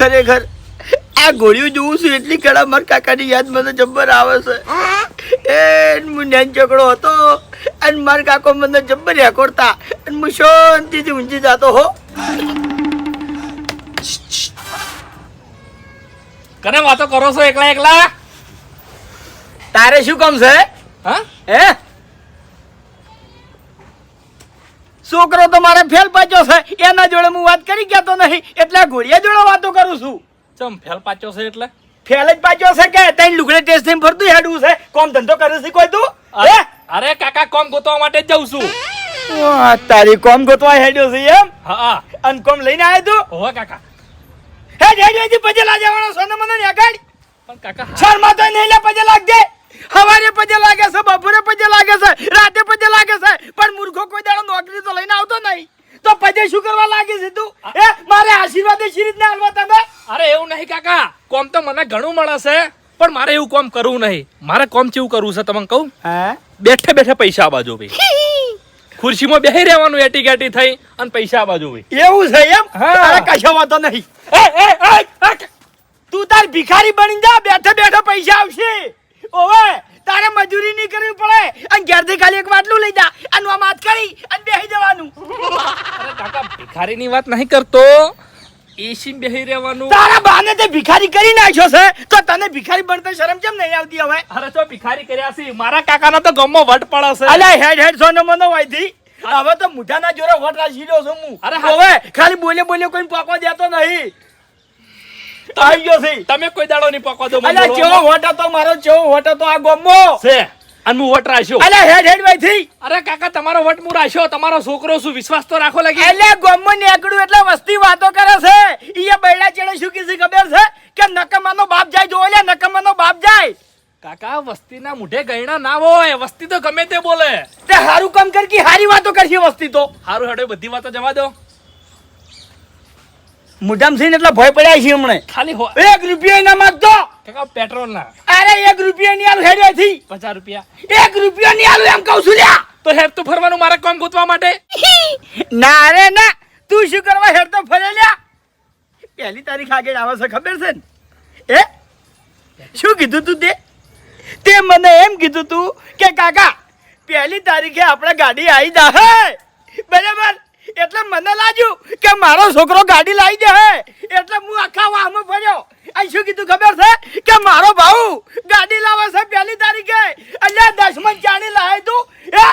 ખરેખર આ ગોળીઓ જોઉં છું એટલી કડા મારા કાકાની યાદ મને જબ્બર આવે છે. એ મુંડ્યાન ચકડો હતો અને મારા કાકો મને જબ્બર હેકોડતા અને હું શાંતિથી ઊંચી જતો હો. કને વાતો કરો છો એકલા એકલા? તારે શું કામ છે? હા? હે? છોકરો તો મારે ફેલ પાચ્યો છે. એના જોડે હું વાત કરી ગયા તો નહીં. એટલે ઘોડિયા જોડે વાતો કરું છું. ચમ ફેલ પાચ્યો છે એટલે? ફેલ જ પાચ્યો છે કે તઈ લુગડે ટેસ્ટ થઈને ફરતું હેડું છે? કોમ ધંધો કરે છે કોઈ તું? અરે અરે કાકા કોમ ગોતવા માટે જ જાઉં છું. તારી કોમ ગોતવા હેડ્યો છે એમ? હા. અને કોમ લઈને આવ્યો તું? હો કાકા. હે જય હેડ પજે લાજવાનો સોનો મને આગળ. પણ કાકા. શર્મા તો નહીં લે પજે લાગજે. હવારે પજે લાગે છે બપોરે પજે લાગે છે રાતે પજે લાગે છે. પણ મૂર્ખો કોઈ દાડો નોકરી તો લઈને આવતો નહીં. તો પજે શું કરવા લાગે છે તું? એ મારે આશીર્વાદ શરીર ને હાલવા તમે? અરે એવું નહીં કાકા કોમ તો મને ઘણું મળે છે પણ મારે એવું કોમ કરવું નહીં. મારે કોમ ચેવું કરવું છે તમને કહું? બેઠે બેઠે પૈસા આ બાજુ ભાઈ ખુરશીમાં બેહી રહેવાનું એટી ગેટી થઈ અને પૈસા આ બાજુ ભાઈ એવું છે એમ? હા. કશો વાંધો નહીં. તું તાર ભિખારી બની જા બેઠે બેઠે પૈસા આવશે. ઓવે તારે મજૂરી નહીં કરવી પડે. અને ઘેરથી ખાલી એક બાટલું લઈ જા. અને આમ હાથ કરી અને બેસી જવાનું. અરે કાકા ભિખારીની વાત નહીં કરતો. એસી બેહી રહેવાનું. તારા બાને તે ભિખારી કરી નાખ્યો છે. તો તને ભિખારી બનતા શરમ કેમ નહીં આવતી હવે? અરે તો ભિખારી કર્યા છે. મારા કાકાનો તો ગમો વટ પડે છે. અલે હેડ હેડ સોનો મનો વાયથી હવે તો મુઠાના જોરે વટ રાખી છું હું. અરે હવે ખાલી બોલે બોલે કોઈ પાકવા દેતો નહીં. આવી ગયો છે. તમે કોઈ દાડો નહીં પકવા દો અલ્યા ચેવો. વટ હતો મારો ચેવો વટ હતો આ ગોમો. છે અને હું વોટ રાખ્યો. અલે હેડ હેડ વાયથી અરે કાકા તમારો વોટ હું રાખ્યો? તમારો છોકરો શું વિશ્વાસ તો રાખો લાગી? એટલે ગોમો નીકળ્યું એટલે વસ્તી વાતો કરે છે. ઈએ બૈડા ચેડે શું કીધી ખબર છે? કે નકમાનો બાપ જાય જો લે નકમાનો બાપ જાય. કાકા વસ્તીના મુઢે ગયણા ના હોય. વસ્તી તો ગમે તે બોલે. તે હારું કામ કર કે હારી વાતો કરશે વસ્તી તો. હારું હેડો બધી વાતો જવા દો. મુઢામ થઈને એટલે ભય પડ્યા છે હમણે. ખાલી એક રૂપિયા ના માંગતો કાકા પેટ્રોલ ના? અરે એક રૂપિયા ની આલુ હેડે થી. પચાસ રૂપિયા. એક રૂપિયા ની આલુ એમ કહું છું લ્યા. તો હેડ તો ફરવાનું મારે કોમ ગોતવા માટે? ના અરે ના. તું શું કરવા હેડ તો ફરે લ્યા. પહેલી તારીખ આગળ આવે છે ખબર છે ને? એ? શું કીધું તું તે? તે મને એમ કીધું તું કે કાકા પહેલી તારીખે આપણે ગાડી આવી જશે બરાબર? એટલે મને લાગ્યું કે મારો છોકરો ગાડી લાવી દે એટલે હું આખા વાહમાં ફર્યો. અહીં શું કીધું ખબર છે? કે મારો ભાઉ ગાડી લાવે છે પહેલી તારીખે. એટલે દસમન ચાણી લાવે તું હે?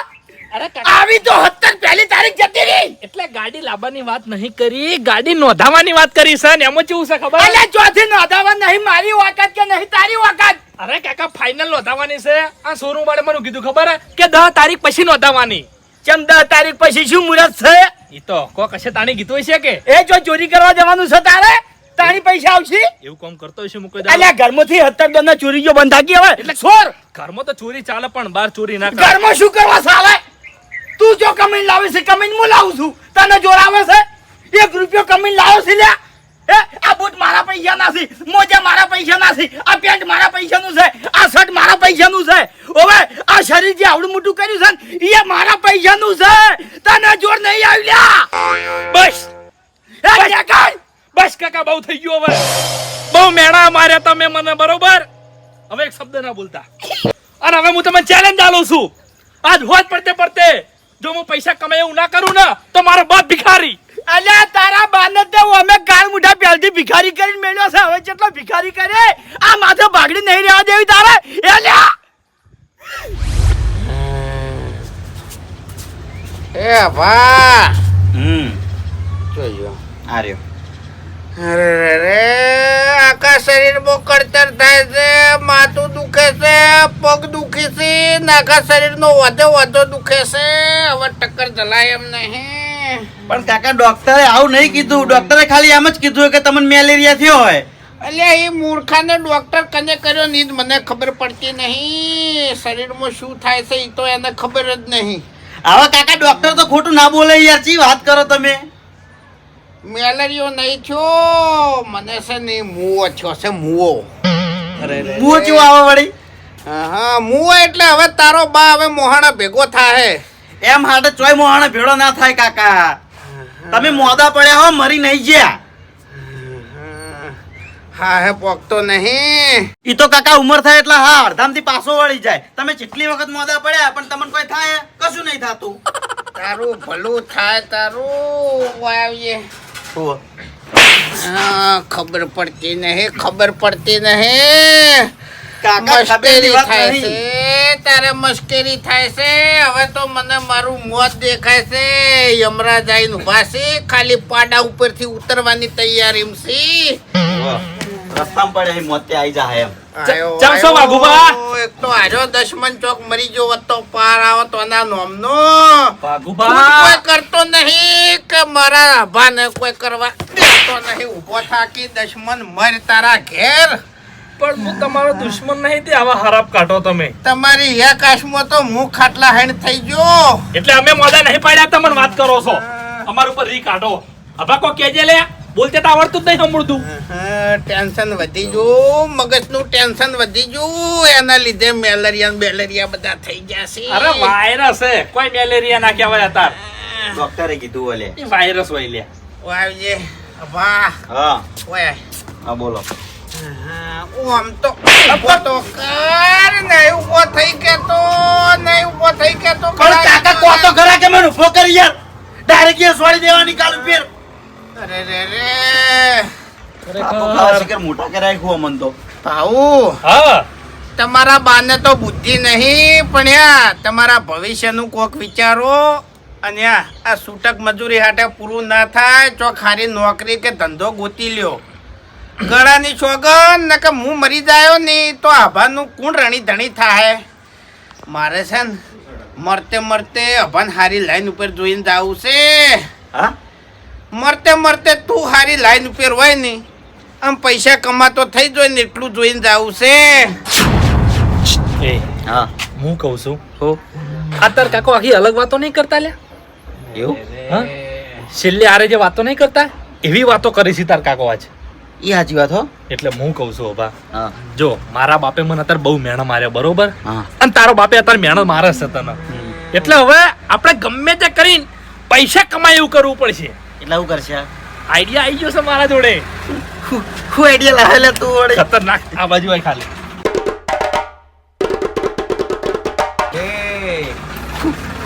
અરે આવી તો હત્તર પહેલી તારીખ જતી રહી. એટલે ગાડી લાવવાની વાત નહીં કરી ગાડી નોંધાવાની વાત કરી છે ને એમાં કેવું છે ખબર? એટલે ચોથી નોંધાવા નહીં મારી વાકાત કે નહીં તારી વાકાત અરે કાકા ફાઇનલ નોંધાવાની છે. આ શોરૂમ વાળે મને કીધું ખબર? કે દસ તારીખ પછી નોંધાવાની કેમ દસ તારીખ પછી શું મુહૂર્ત છે? ઈ તો કો કશે તાણી કીધું છે કે? એ જો ચોરી કરવા જવાનું છે તારે? તાણી પૈસા આવશે? એવું કામ કરતો હશે દાડો. અલ્યા ઘરમાંથી હત્તર દોના ચોરી જો બંધા થાકી હવે એટલે છોર ઘરમાં તો ચોરી ચાલે પણ બહાર ચોરી ના ઘર ઘરમાં શું કરવા સાલે તું જો કમીન લાવે છે કમીન હું લાવું છું? તને જોર આવે છે? એક રૂપિયો કમીન લાવ્યો છે લ્યા? એ આ બૂટ મારા પૈસા ના છે મોજા મારા પૈસા ના છે આ પેન્ટ મારા પૈસાનું છે આ શર્ટ મારા પૈસાનું છે. હવે આ શરીર જે આવડું મોટું કર્યું છે ને એ મારા પૈસાનું છે. તને જોર નહીં આવી લ્યા. બસ. એ નેકાળ. બસ કાકા બહુ થઈ ગયું હવે. બહુ મેણા માર્યા તમે મને બરોબર? હવે એક શબ્દ ના બોલતા. અને હવે હું તમને ચેલેન્જ આલું છું. આજ હોજ પડતે પડતે જો હું પૈસા કમાય એવું ના કરું ને તો મારો બાપ ભિખારી. અલ્યા તારા બાને તો અમે કાળ મુઠા પહેલથી ભિખારી કરીને મેળ્યો છે. હવે જેટલો ભિખારી કરે આ માથે ભાગડી નહીં રહેવા દેવી તારે. એ લ્યા એ ભા! હમ. જોયો આર્યો અરે રે રે આખા શરીરમાં કળતર થાય છે માથું દુખે છે પગ દુખે છે ને આખા શરીરનો વધો વધો દુખે છે. હવે ટક્કર જલાય એમ નહીં. પણ કાકા ડોક્ટરે આવું નહીં કીધું. ડોક્ટરે ખાલી એમ જ કીધું કે તમને મેલેરિયા થયો હોય. અલ્યા એ મૂર્ખાને ડોક્ટર કને કર્યો નહીં મને ખબર પડતી નહીં. શરીરમાં શું થાય છે એ તો એને ખબર જ નહીં. હવે કાકા ડોક્ટર તો ખોટું ના બોલે યાર. ચી વાત કરો તમે? મેલેરિયો નહીં થયો. મને છે નહીં મુવો થયો છે મુવો. મૂવો ચેવો આવે વળી? હા મૂવો એટલે હવે તારો બા હવે મોહાણા ભેગો થાય એમ હાટે ચોય મોહાણે ભેળો ના થાય કાકા. તમે મોદા પડ્યા હો મરી નહીં ગયા. હા હે. પોકતો નહીં. ઈ તો કાકા ઉંમર થાય એટલે હા અડધામથી પાછો વળી જાય. તમે જેટલી વખત મોદા પડ્યા પણ તમને કોઈ થાય? કશું નહીં થતું. તારું ભલું થાય તારું. આવીએ. ખબર પડતી નહીં ખબર પડતી નહીં. કાકા ખબેલી વાત થાય નહીં. છે તારે મસ્કરી થાય છે. હવે તો મને મારું મોત દેખાય છે. યમરાજ આઈન છે ખાલી પાડા ઉપરથી ઉતરવાની તૈયારી છે. રસ્તામાં પડે મોતે આઈ જાય એમ. ચાલશો વાઘુબા? એક તો આજો દશમન ચોક મરી ગયો વત્તો તો પાર આવો તો ના નોમનો. ભાગુબા કોઈ કરતો નહીં કે મારા ભાને કોઈ કરવા દેતો નહીં. ઊભો થાકી દશમન મર તારા ઘેર. પણ હું તમારો દુશ્મન નહીં તે આવા હરાપ કાઢો તમે. તમારી એક આશમાં તો મુખ ખાટલા હેણ થઈ ગયો. એટલે અમે મોદા નહીં પાડ્યા તમને વાત કરો છો. અમાર ઉપર રી કાઢો. હવે કો કેજે લે. બોલતે તો આવડતું જ નહીં સાંભળતું. હા, ટેન્શન વધી ગયું. મગજનું ટેન્શન વધી ગયું. એના લીધે મેલેરિયા ને બેલેરિયા બધા થઈ ગયા છે. અરે વાયરસ હે. કોઈ મેલેરિયા ના કહેવાય હતા ડોક્ટરે કીધું ઓલે. વાયરસ હોય લે. ઓ આવજે વાહ. હા. ઓય. હા બોલો. હા, ઓ આમ તો ઊભો તો કર નહીં ઊભો થઈ કેતો નહીં ઊભો થઈ કેતો પણ કાકા કો તો ખરા કે મને ઊભો કરી યાર. ડાયરેક્ટ યાર છોડી દેવાની કાલ ફેર. અરે રે રે. તો મોટા કરાય ખો મન તો. હા. તમારા બાને તો બુદ્ધિ નહીં પણ યા તમારા ભવિષ્યનું કોક વિચારો. અને આ છૂટક મજૂરી હાટે પૂરું ના થાય ચો ખારી નોકરી કે ધંધો ગોતી લ્યો. ગળાની છોગન ને કે હું મરી જાયો ને તો આભાનું કુણ રણી ધણી થાય મારે છે ને મરતે મરતે અભાન હારી લાઈન ઉપર જોઈને જવું છે. હા? મરતે મરતે તું હારી લાઈન ઉપર હોય ને આમ પૈસા કમાતો થઈ જોઈ ને એટલું જોઈને જવું છે. એ હા. હું કહું છું હો. અત્યારે કાકો આખી અલગ વાતો નહીં કરતા લે એવું? હા? છેલ્લે આરે જે વાતો નહીં કરતા એવી વાતો કરી છે તાર કાકો આજ. ઈ સાચી વાત હો. એટલે હું કહું છું બા હા. જો મારા બાપે મને અત્યારે બહુ મહેણ માર્યો બરોબર? અને તારો બાપે અત્યારે મેણો મારે છે તને. એટલે હવે આપણે ગમે તે કરીને પૈસા કમાય એવું કરવું પડશે. એટલે એવું કરશે આઈડિયા આવી ગયો છે મારા જોડે. હું આઈડિયા લાવેલા તું વડે ખતરનાક આ બાજુ આય ખાલી.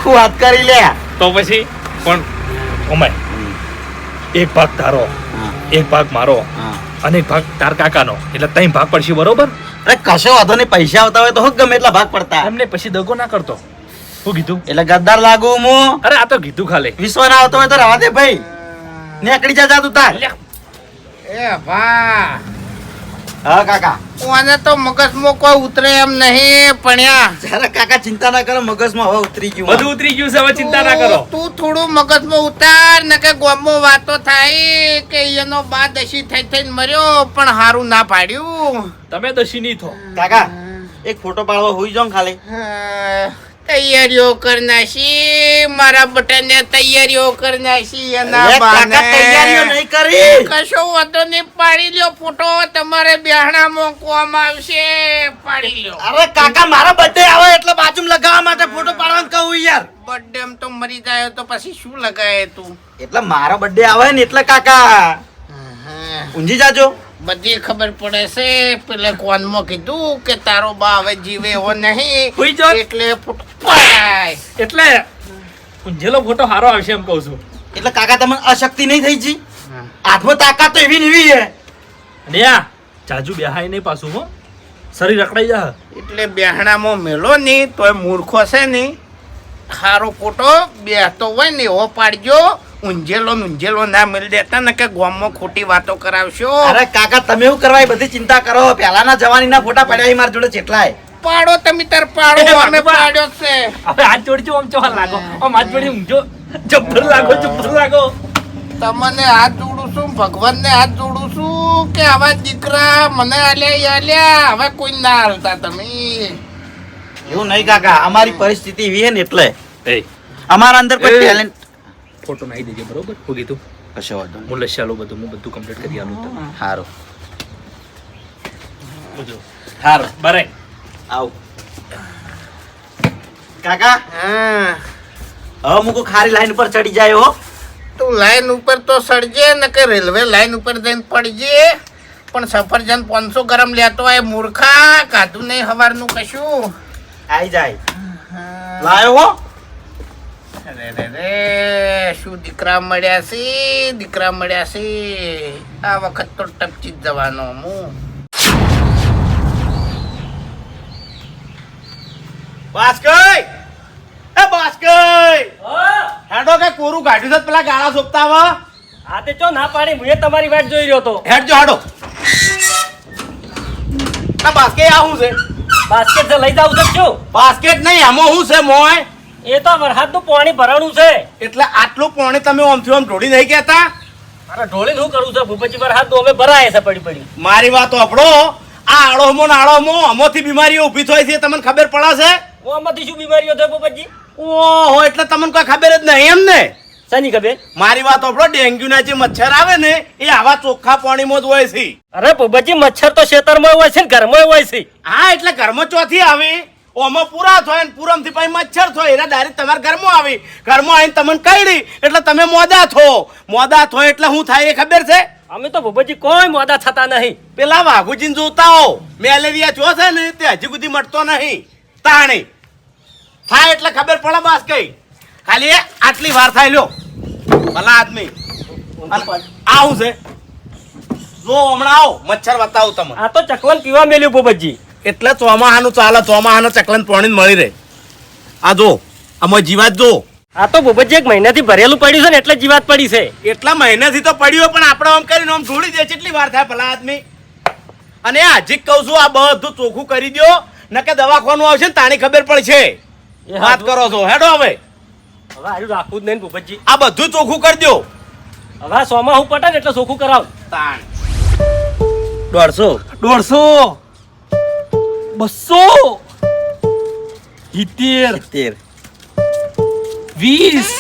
હું વાત કરી લે તો પછી પણ કમાય એક ભાગ તારો એક ભાગ મારો હા. અને એક ભાગ તાર કાકાનો. એટલે ત્રણ ભાગ પડશે બરોબર? અરે કશો વાંધો નહીં પૈસા આવતા હોય તો હું ગમે એટલા ભાગ પડતા. એમને પછી દગો ના કરતો. શું કીધું? એટલે ગદ્દાર લાગુ હું. અરે આ તો કીધું ખાલી. વિશ્વ ના આવતો હોય તો રવા દે ભાઈ. નીકળી જા જા તું તાર. એ ભા. હા કાકા. ઓને તો મગજમાં કોઈ ઉતરે એમ નહીં પણ્યા. જરા કાકા ચિંતા ના કરો મગજમાં હવે ઉતરી ગયું બધું ઉતરી ગયું છે હવે ચિંતા ના કરો. તું થોડું મગજમાં ઉતાર ને કે ગોમો વાતો થાય કે એનો બા દશી થઈ થઈને મર્યો પણ હારું ના પાડ્યું. તમે દશી નહીં થો કાકા એક ફોટો પાડવા હોઈ જાઉં ખાલી. તૈયારીઓ કરી નાખી મારા બટને તૈયારીઓ કરી નાખી એના બાને. તૈયારીઓ નહીં કરી. કશો વાંધો નહીં પાડી લ્યો ફોટો તમારે બિહાણામાં મોકવામાં આવશે પાડી લ્યો. અરે કાકા મારા બર્થડે આવે એટલે બાજુ લગાવવા માટે ફોટો પાડવાનું કહું યાર. બર્થડે એમ તો મરી જાય તો પછી શું લગાય તું? એટલે મારો બર્થડે આવે ને એટલે કાકા. ઊંઝી જાજો. બધી ખબર પડે છે. પેલે કોનમાં કીધું કે તારો બા હવે જીવે એવો નહીં. એટલે એટલે ઊંઝેલો ફોટો સારો આવશે એમ કહું છું. એટલે કાકા તમને અશક્તિ નહીં થઈ જી? હાથમાં તાકાત તો એવી એવી છે. અને આ જાજુ બેહાય નહીં પાછું હો. શરીર રકડાઈ જા એટલે બેહણામાં મેલો નહીં તોય મૂર્ખો છે નહીં. ખારો ખોટો બેહતો હોય ને એવો પાડજો. ઊંઝેલો ઊંઝેલો ના મળી દેતા ને કે ગામમાં ખોટી વાતો કરાવશો. અરે કાકા તમે એવું કરવા બધી ચિંતા કરો. પહેલાના જવાનીના ફોટા પડ્યા મારા જોડે જેટલાય પાડો તમે તાર પાડો અમે પાડ્યો છે. હવે હાથ જોડજો આમ ચોહા લાગો. આમ હાથ જોડી ઊંઝો જબ્બર લાગો જબ્બર લાગો. તમને હાથ જોડું છું ભગવાનને હાથ જોડું છું કે આવા દીકરા મને આલ્યા આલ્યા? હવે કોઈ ના હાલતા તમે. એવું નહીં કાકા અમારી પરિસ્થિતિ એવી છે ને એટલે. એ. અમારા અંદર કોઈ ટેલેન્ટ ફોટો નાખી દેજો બરોબર? હું કીધું. કશો વાંધો હું લઈ આલું બધું હું બધું કમ્પ્લીટ કરી આલું તમને સારું સારું બરાય. આવ. કાકા? હા. હવે મુકુ ખારી લાઈન ઉપર ચડી જાય હો. તું લાઈન ઉપર તો સડજે ને કે રેલવે લાઈન ઉપર જઈને પડજે. પણ સફરજન પાંચસો ગરમ લેતો હોય મૂર્ખા કાધું નહીં હવારનું કશું. આઈ જાય. લાયો હો. અરે રે રે શું દીકરા મળ્યા છે? દીકરા મળ્યા છે. આ વખત તો ટપચી જ જવાનો હું. બાસ્કઈ એ બાસ્કઈ હેડો કે કોરું કાઢ્યું છે? પેલા ગાળા સોપતા વા હા તે ચો ના પાડી? મુએ તમારી વાટ જોઈ રહ્યો હતો હેડજો હાડો. આ બાસ્કે આ શું છે? બાસ્કેટ છે લઈ જાવ છો બાસ્કેટ નહીં આમાં શું છે મોય? એ તો વરસાદનું પાણી ભરાણું છે. એટલે આટલું પાણી તમે ઓમથી ઓમ ઢોળી નહીં કહેતા? અરે ઢોળી શું કરું છે? ભૂપતજી વરસાદ અમે ભરાય છે પડી પડી. મારી વાત આપણો આ આળોમો ને આડોમો આમાંથી બીમારીઓ ઊભી થાય છે તમને ખબર પડાશે ઓમાંથી શું બીમારીઓ થાય ભૂપતજી ઓહો એટલે તમને કોઈ ખબર જ નહીં એમ ને શાની ખબર? મારી વાત આપણો ડેન્ગ્યુ ના જે મચ્છર આવે ને એ આવા ચોખ્ખા પાણીમાં જ હોય છે. અરે ભૂપતજી મચ્છર તો ખેતરમાં હોય છે ને ઘરમાં હોય છે. હા એટલે ઘરમાં ચોથી આવે. ઓમાં પૂરા થાય ને પૂરમથી પછી મચ્છર થાય. એના ડાયરેક્ટ તમારા ઘરમાં આવી. ઘરમાં આવીને તમને કઈડી એટલે તમે મોદા થો મોદા થો એટલે શું થાય એ ખબર છે? અમે તો ભૂપતજી કોઈ મોદા થતા નહીં. પેલા વાઘુજીને જોતા હો. મેલેરિયા જો છે ને તે હજી સુધી મટતો નહીં. તાણી. થાય એટલે ખબર પડે બસ કઈ. ખાલી આટલી વાર થાય લ્યો. ભલા આદમી. આવું છે? જો હમણાં આવો મચ્છર બતાવું તમે આ તો ચકલન પીવા મેલ્યું ભૂપતજી એટલે ચોમાહાનું ચાલે ચોમાહાનું ચકલન પાણી મળી રહે. આ જો આમાં જીવાત જો. આ તો ભૂપતજી એક મહિનાથી ભરેલું પડ્યું છે ને એટલે જીવાત પડી છે. એટલા મહિનાથી તો પડ્યું પણ આપણે આમ કરીને આમ ઢોળી દે કેટલી વાર થાય ભલા આદમી? અને હજી કહું છું આ બધું ચોખ્ખું કરી દો નકે દવાખાનું આવશે ને તાણી ખબર પડશે. વાત કરો છો હેડો હવે. હવે આયું રાખવું જ નહીં ભૂપતજી. આ બધું ચોખ્ખું કરી દો હવે સોમાં હું પટાને એટલે ચોખ્ખું કરાવ. તાણ. દોઢસો. દોઢસો. બસો. સિત્તેર. તેર વીસ.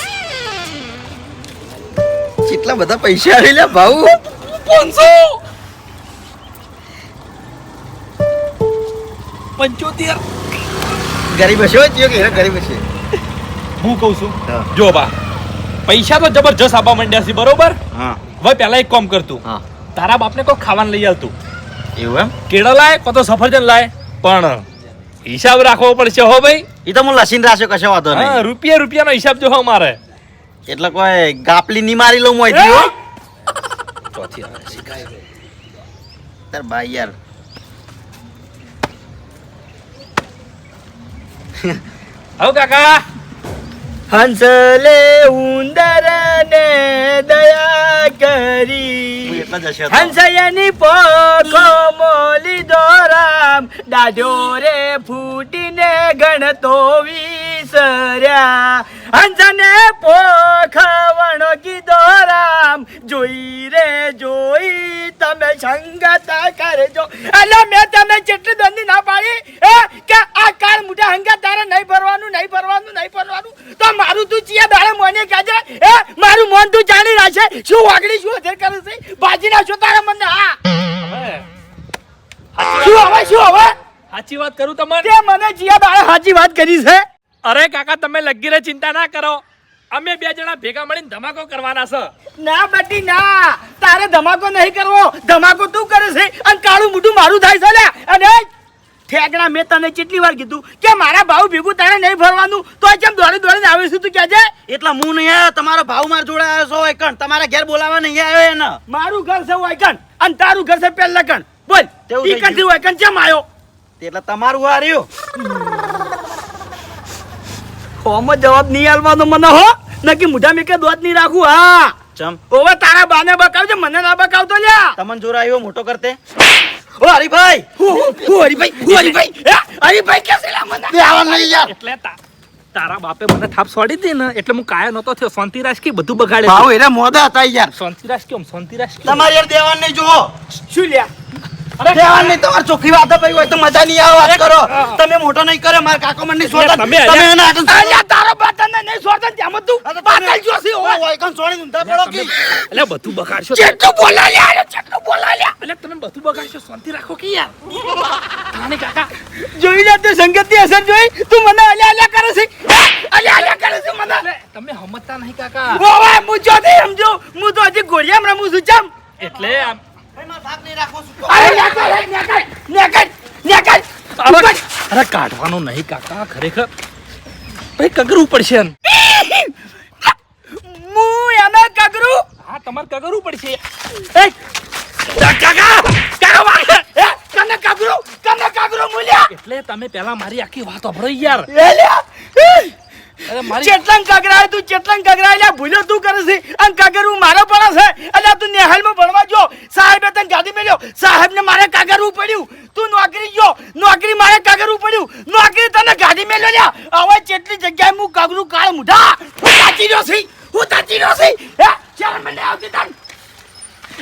કેટલા બધા પૈસા આવેલા ભાઉ? પાંચસો. પંચોતેર. ગરીબ હશે કે ગરીબ હશે? હું કહું છું? જો બા પૈસા તો જબરજસ્ત આપવા માંડ્યા છે બરોબર? હવે પહેલા એક કામ કરતું તારા બાપને કોઈ ખાવાનું લઈ આવતું એવું એમ? કેળા લાય કો તો સફરજન લાય પણ હિસાબ રાખવો પડશે હો ભાઈ. એ તો હું લસીન રાખ્યો કશો વાંધો નહીં. રૂપિયા રૂપિયાનો હિસાબ જો મારે. એટલે કોઈ ગાપલી ની મારી લઉં મોય હો. ચોથી તાર ભાઈ યાર. હવે કાકા. હંસલે ઉંદર ને દયા કરી. હંસયની પોખો મોલી દોરામ દાઢો રે ફૂટીને ગણતો વિસર્યા. હંસને પોખ કીધો દોરામ જોઈ રે જોઈ તમે સંગત કરજો. એટલે મેં તમને જેટલી દંડી ના પાડી એ કે આ કાળ મોટા હંગા તારે નહીં ભરવાનું નહીં ભરવાનું નહીં ભરવાનું તો મારું તું ચિયા દાડે મોને કહેજે એ મારું મોન તું જાણી રાખે શું વાગડી શું અધર કરે છે? બાજી છો તારા મને હા. હવે? શું હવે શું હવે? સાચી વાત કરું તમારે તે મને જીયા દાડે સાચી વાત કરી છે. અરે કાકા તમે લગીરે ચિંતા ના કરો. અમે બે જણા ભેગા મળીને ધમાકો કરવાના છે. ના બટી ના. તારે ધમાકો નહીં કરવો. ધમાકો તું કરે છે અને કાળું મોઢું મારું થાય છે અને ઠેકડા મેં તને કેટલી વાર કીધું કે મારા ભાવ ભેગું તારે નહીં ભરવાનું? તો કેમ દોડી દોડીને આવે છે તું કહેજે એટલા હું નહીં આવ્યો તમારો ભાવ માર જોડે આવ્યો છો એકણ તમારા ઘેર બોલાવા નહીં આવ્યો એને. મારું ઘર છે વાયકણ અને તારું ઘર છે પહેલા કણ બોલ એકણથી વાયકણ કેમ આવ્યો એટલે તમારું હાર્યું હોમાં. જવાબ નહીં આલવાનો મને હો. નકી મુઢા મેકે દોત નહીં રાખું હા. ચમ. ઓવે તારા બાને બકાવજે મને ના બકાવતો લ્યા. તમન જોર આવ્યો મોટો કરતે? ઓ હરીભાઈ હું હરીભાઈ હું હરીભાઈ? હરીભાઈ કે છે મને બેહવા નહીં યાર એટલે તારા બાપે મને થાપ સોડી દી ને એટલે હું કાયા નતો થયો શાંતિરાજ કે બધું બગાડે એના મોદા હતા યાર શાંતિરાજ કેમ શાંતિરાજ? તમારે યાર દેવાન નહીં શું લ્યા દેવાન ચોખ્ખી વાત ભાઈ હોય તો મજા નહીં આવે વાત કરો. તમે મોટો નહીં કરે મારા કાકો મને નહીં તમે તમે એના હાથે અલ્યા તારો બાતને નહીં છોડતા ત્યાં તું પાતલ જોશી ઓ, ઓય વાયકણ છોડીને ઊંધા પડો કે એટલે બધું બગાડશો. જેટલું બોલા લ્યા જેટલું બોલા લ્યા એટલે તમે બધું બગાડશો શાંતિ રાખો કે યાર. કાને કાકા. જોઈ લે તે સંગતની અસર જોઈ. તું મને અલ્યા અલ્યા કરે છે. અલ્યા અલ્યા કરે છે મને. તમે સમજતા નહીં કાકા. ઓવે હું ચોથી સમજો. હું તો હજી ગોળિયામ રમું છું ચમ. એટલે આમ ભાઈ મારો ભાગ નહીં રાખો છું અરે નેકળ નેકળ નેકળ નેકળ અરે અરે નહીં કાકા ખરેખર. ભાઈ કગરવું પડશે. હું એને કગરું? હા તમારે કગરું પડશે. કગરું કગરું એટલે તમે પેલા મારી આખી વાત સાંભળો યાર. એ લ્યા મારી ચેટલંગ કગરાય તું ચેટલંગ કગરાય લ્યા ભૂલ્યો તું કરે છે. અને કાગરું મારો પડે છે. તું નેહાલમાં ભણવા જો સાહેબે તને ગાડી મેલ્યો સાહેબને મારે કાગરવું પડ્યું. તું નોકરી ગયો નોકરી મારે કાગરવું પડ્યું. નોકરી તને ગાડી મેલો લ્યા હવે જેટલી જગ્યાએ હું કાગરું કાળ મુઢા હું તાચી રહ્યો છું. હું તાચી રહ્યો છું. હે? ચાલ મને આવતી તન.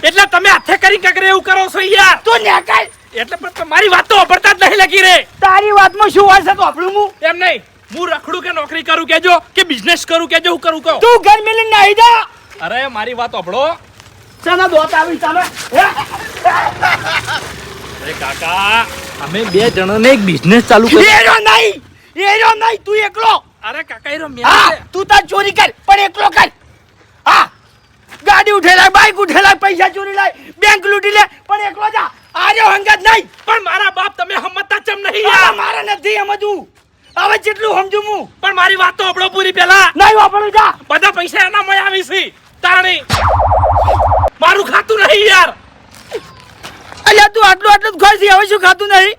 એટલે તમે હાથે કરી કગરે એવું કરો છો યાર? તું નેકાલ એટલે પણ તમારી વાત તો વાપરતા જ નહીં લગી રે. તારી વાતમાં શું હોય છે તો આપણું હું. એમ નહીં. હું રખડું કે નોકરી કરું કેજો કે બિઝનેસ કરું કેજો હું કરું કહું. તું ઘર મેલીને આવી જા. અરે મારી વાત અભળો ચાલો દોત આવી ચાલો અરે કાકા. અમે બે જણાને એક બિઝનેસ ચાલુ કરી. એરો નહીં! એરો નહીં! તું એકલો! અરે કાકા એરો મેં તું તાર ચોરી કર પણ એકલો કર. હા ગાડી ઉઠેલા બાઈક ઉઠેલા પૈસા ચોરી લાય બેંક લૂંટી લે પણ એકલો જા. આર્યો હંગત નહીં. પણ મારા બાપ તમે હમતતા ચમ નહીં યાર? મારે નથી સમજવું હવે જેટલું સમજુ હું. પણ મારી વાત તો આપણો પૂરી પેલા. નહીં વાપરું જા. બધા પૈસા એના મય આવી છે. આટલું આટલું જ ખોઈ છે હવે શું ખાતું નહીં?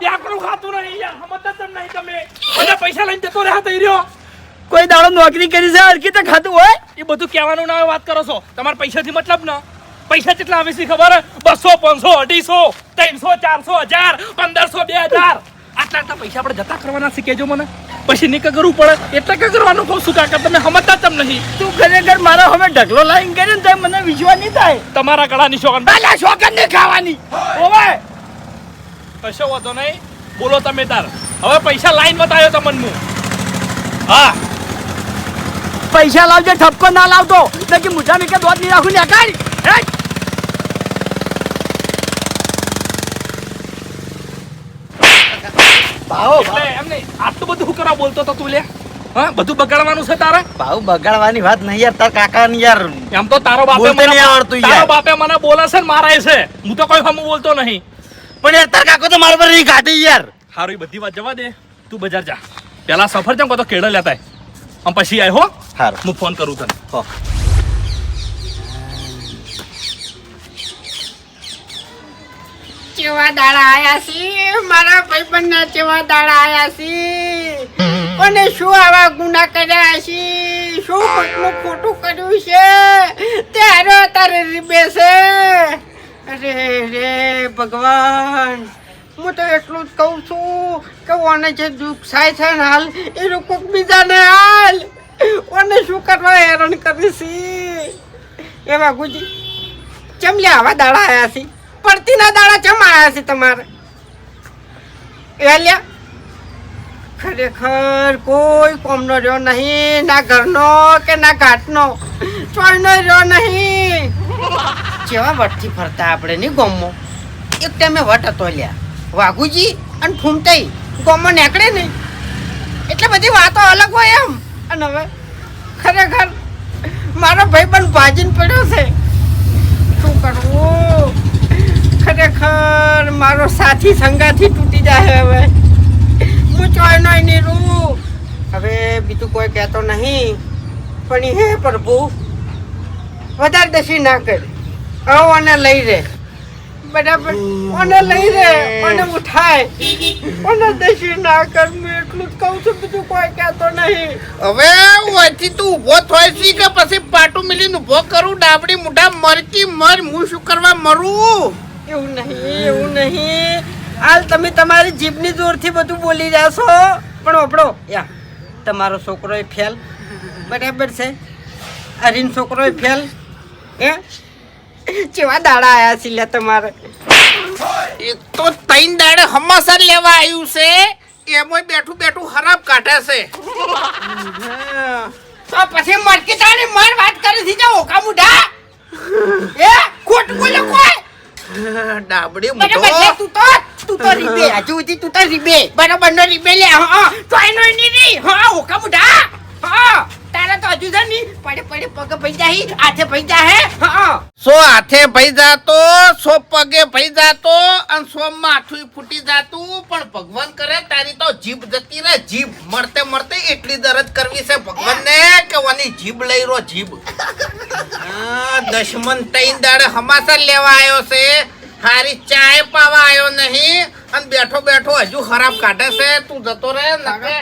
ત્યાંનું ખાતું નહીં યાર હમતતા ચમ નહીં તમે. બધા પૈસા લઈને જતો રહ્યા થઈ રહ્યો. કોઈ દાડો નોકરી કરી છે હરકી તો ખાતું હોય? એ બધું કહેવાનું ના વાત કરો છો. તમારા પૈસાથી મતલબ ના. પૈસા કેટલા આવે છે ખબર? બસો પાંચસો અઢીસો ત્રણસો ચારસો હજાર પંદરસો બે હજાર. આટલા આટલા પૈસા આપણે જતા કરવાના શીખેજો મને. પછી નીકળ કરવું પડે? એટલે કે કરવાનું કહું છું કાકા, તમે સમજતા તમ નહીં. તું ખરેખર મારા હવે ઢગલો લાઈન કરે ને મને વિશ્વાસ નહીં થાય. તમારા ગળાની શોકન અલ્યા શોકન નહીં ખાવાની. ઓવે કશો વાંધો નહીં. બોલો તમે તાર. હવે પૈસા લાઈન બતાવ્યો તમને હું. હા. પૈસા લાવજે, ઠપકો ના લાવતો. નકી મુઠા મીકે દોધ નહીં રાખું ને કાઢ હેટ. એટલે આટલું બધું કરવા બોલતો તો તું લે. હા બધું બગાડવાનું છે તારે? ભાવ બગાડવાની વાત નહીં યાર તાર કાકા ની યાર એમ તો તારો બાપે મને આવડતું યાર. તારો બાપે મને બોલે છે ને મારે છે. હું તો કોઈ હમું બોલતો નહીં. પણ યાર તાર કાકો તો મારા પર નહીં કાઢી યાર. હારું એ બધી વાત જવા દે. તું બજાર જા. પેલા સફર જામ તો કેળે લેતા આમ પછી આય હો. હારું. હું ફોન કરું તને. હો. ચેવા દાડા આયા છે? મારા ભાઈબંધના જેવા દાડા આયા છે? અને શું આવા ગુના કર્યા છે? શું ખોટું ખોટું કર્યું છે? ત્યારે તારે રીબે છે. અરે રે ભગવાન, હું તો એટલું જ કહું છું કે ઓને જે દુઃખ થાય છે ને હાલ, એ લોકો બીજાને હાલ. ઓને શું કરવા હેરાન કરી એવા ગુજી ચમલે આવા દાડા આયા છે? પડતીના દાડા ચમ આયા છે તમારે? એલ્યા લ્યા, ખરેખર કોઈ કોમનો રહ્યો નહીં, ના ઘરનો કે ના ઘાટનો. ચોયનો રહ્યો નહીં. જેવા વટથી ફરતા આપણે નહીં ગોમો. એક ટાઈમે વટ હતો લ્યા. વાઘુજી અને ફૂમતાઈ ગોમો નીકળે નહીં. એટલે બધી વાતો અલગ હોય એમ. અને હવે ખરેખર મારો ભાઈ પણ ભાજીને પડ્યો છે. શું કરવું? ખરેખર મારો સાથી સંગાથી તૂટી જાય હવે. હું ચોય નહીં નીરું હવે બીજું કોઈ કહેતો નહીં. પણ હે પ્રભુ, વધારે દશી ના કરે. આવો અને લઈ રે. બરાબર? અને લઈ રે. અને ઉઠાય. અને દશી ના કર. મેં એટલું જ કહું છું, બીજું કોઈ કહેતો નહીં. હવે ઓયથી તું ઊભો થાય છે કે પછી પાટું મિલીને ઊભો કરું, ડાબડી મુઢા મરકી મર, હું શું કરવા મરું? એવું નહીં એવું નહીં. હાલ તમે તમારી જીભની જોરથી બધું બોલી રહ્યા છો. પણ ઓપડો યા તમારો છોકરો એ ફેલ. બરાબર છે. અરીન છોકરો એ ફેલ. હે? કેવા દાડા આવ્યા છે લે તમારે. એક તો તૈન દાડે હમાસર લેવા આવ્યું છે. એમાં બેઠું બેઠું ખરાબ કાઢે છે. તો પછી મરકી તાણી માર વાત કરી દીધા ઓકા મુઢા. એ ખોટ બોલે કોઈ? ડાબડી મુઢો તું તો તું તો રીબે હજુ સુધી તું તો રીબે. બરાબર નો રીબે લે હા તો એનો ની રી હા ઓકા મુઢા હા. તારા તો હજુ છે ની પડે પડે, પગ પૈસા હી હાથે પૈસા હે. સો હાથે ભાઈ જાતો, સો પગે ભાઈ જાતો, અને સો માથું ફૂટી જાતું. પણ ભગવાન કરે, તારી તો જીભ જતી રહે. જીભ મરતે મરતે એટલી દરદ કરવી છે ભગવાનને કે વાની જીભ લઈ રો જીભ. દશમન તૈન દાડે હમાસા લેવા આવ્યો છે. હારી ચાય પાવા આવ્યો નહીં. અને બેઠો બેઠો હજુ ખરાબ કાઢે છે. તું જતો રે નકે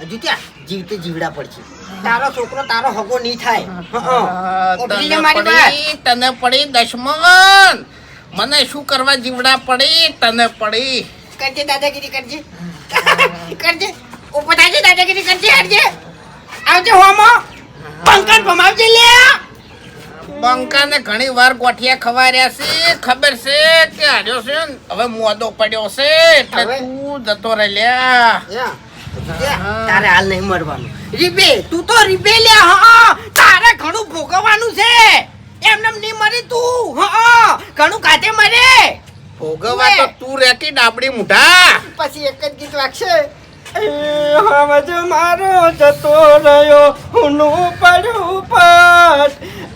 હજુ ત્યાં જીવતે જીવડા પડશે. તારો છોકરો તારો હગો નહીં થાય. તને પડી તને પડી દશમન. મને શું કરવા જીવડા પડી? તને પડી. કરજે દાદાગીરી કરજે. કરજે. ઉપર દાદાગીરી કરજે હરજે આવજે હોમો. પંકજ ભમાવજે લે. બંકાને ઘણી વાર ગોઠિયા ખવાર્યા છે. ખબર છે કે હાર્યો છે હવે મોદો પડ્યો છે એટલે તું જતો રહે લ્યા. તારે હાલ નહીં મરવાનું રીબે તું તો રીબે લ્યા હા તારે ઘણું ભોગવવાનું છે. એમને નહીં મરી તું હા ઘણું કાતે મરે. ભોગવવા તો તું રહેતી ડાબડી મુઢા. પછી એક જ ગીત વાગશે. હમજ મારો જતો રહ્યો. હુનું પડ્યું પાટ.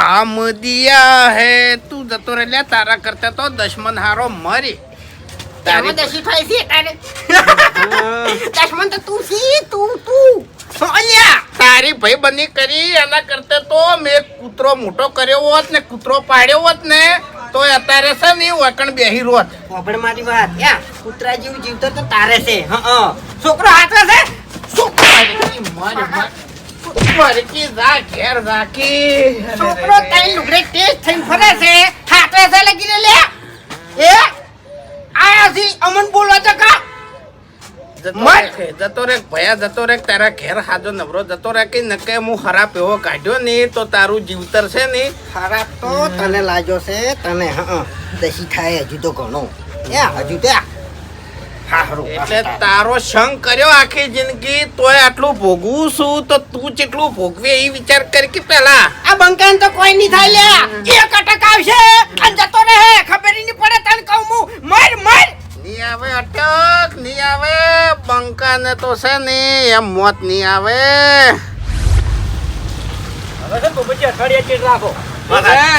કામ દિયા હે તું જતો રહેલા તારા કરતા તો દશમન હારો મરી. તારી દશી થાય છે તારે. દશમન તો તું સી તું તું. અલ્યા તારી ભાઈ બની કરી એના કરતા તો મેં કૂતરો મોટો કર્યો હોત ને કૂતરો પાડ્યો હોત ને તો અત્યારે છે ને વકણ બેહી રોત. પણ મારી વાત. યા કૂતરા જીવ જીવતો તો તારે છે. હ છોકરો હાથે છે? છોકરો મારે મારે મરકી જા ઘેર રાખી છોકરો તઈ લુગડે ટેસ્ટ થઈને ફરે છે. હાથે છે લગી લે. એ આયા અમન બોલવા ચકા જતો રે, ભયા જતો રે તારા ઘેર હાજો નવરો જતો રે કે નકે હું ખરાબ એવો કાઢ્યો ને તો તારું જીવતર છે ને ખરાબ તો તને લાગ્યો છે તને હા દસી થાય હજુ તો ઘણો. એ હજુ ત્યાં એટલે તારો સંગ કર્યો આખી જિંદગી તોય આટલું ભોગવું છું તો તું જેટલું ભોગવે એ વિચાર કર કે પેલા. આ બંકાન તો કોઈ નહીં થાય લ્યા. એક અટક આવશે અને જતો રહે. ખબર નહીં પડે તને કહું હું. મર મર. નહીં આવે અટક નહીં આવે. બંકાને તો છે ને એમ મોત નહીં આવે. હવે છે ને અઠવાડિયા ચેટ રાખો.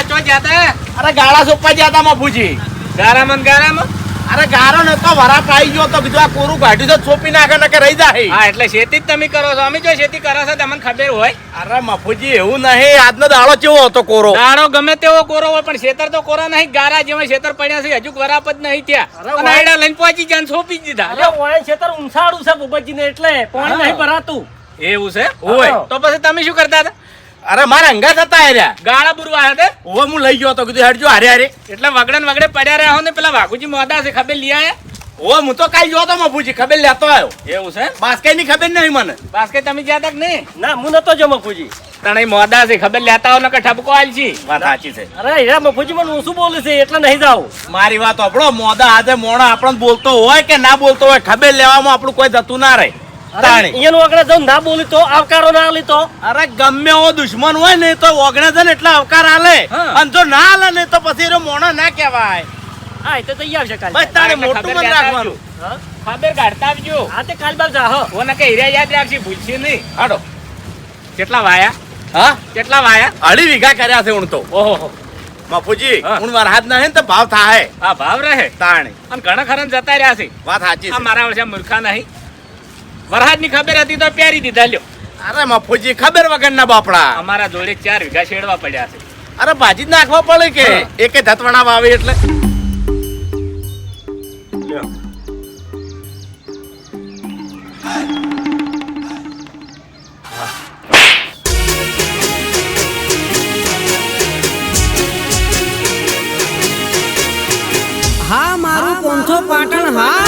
ચો જાતા અરે ગાળા સોપા જાતા મફુજી ગારામાં ગારામાં? અરે ગારો નતો વરા પાઈ ગયો તો બીજું આ કોરું કાઢ્યું છે સોપી નાખે નકે રહી જાય હા એટલે ખેતી જ તમે કરો છો. અમે જો શેતી કરો છો તમને ખબર હોય. અરે મફુજી એવું નહીં. આજનો દાડો કેવો હતો કોરો? દાડો ગમે તેવો કોરો હોય પણ શેતર તો કોરો નહીં. ગારા જેવા શેતર પડ્યા છે હજુ વરાપ જ નહીં ત્યાં અને આયડા લઈને પહોંચી ગયા ને સોંપી દીધા. અરે ઓય શેતર ઉંસાડું છે ભૂપતજીને એટલે. પાણી નહીં ભરાતું. એવું છે? હોય. તો પછી તમે શું કરતા હતા? અરે મારા અંગા થતા રહ્યા ગાળા બુરવા હતા ઓવે હું લઈ ગયો તો કીધું હેડજો હારે હારે. એટલે વગડે વગડે પડ્યા રહ્યા હો ને પેલા વાઘુજી મોદા છે ખબર લઈ આયા? ઓ હું તો કાઈ જોતો તો મફુજી ખબર લેતો આવ્યો એવું છે? બાસ્કે ની ખબર નહીં મને. બાસ્કેટ તમે જ્યાં તક નહીં? ના હું નતો જો મફુજી તણે મોદા છે ખબર લેતા હો ને કે ઠપકો આલ છે. વાત સાચી છે. અરે હીરા મફુજી મને ઓછું બોલે છે એટલે નહીં જાવ મારી વાત આપણો મોદા આજે મોણા આપણને બોલતો હોય કે ના બોલતો હોય ખબર લેવામાં આપણું કોઈ જતું ના રહે. અરે તાણી. અહીંયાનું ના બોલી તો આવકારો ના આલી અરે ગમે એવો દુશ્મન હોય ને તો ઓગણે છે એટલે અવકાર આલે. અને જો ના આલે ને તો પછી એનો મોણો ના કહેવાય. હા એ તો તઈ આવશે કાલ. બસ તાણે મોટું મન રાખવાનું. ખબર કાઢતા આવજો. હા તે કાલ બાર જા ઓને કે હીરા યાદ રાખશે ભૂલશે નહીં. હાડો. કેટલા વાયા? હા? કેટલા વાયા? અઢી વીઘા કર્યા છે હું તો. ઓહો મફુજી હા. હું વરહાદ ના હે તો ભાવ થાય હા ભાવ રહે. તાણી. અને ઘણા ખરા જતા રહ્યા છે. વાત સાચી છે. મારા વર્ષે મૂર્ખા નહીં. વરહાદની ખબર હતી તો પહેરી દીધા લ્યો. અરે મફુજી ખબર વગરના બાપડા. અમારા જોડે ચાર વીઘા શેડવા પડ્યા છે. અરે ભાજી નાખવા પડે કે? એકે ધતવાણા વાવે એટલે. હા મારું પોંથો પાટણ હા.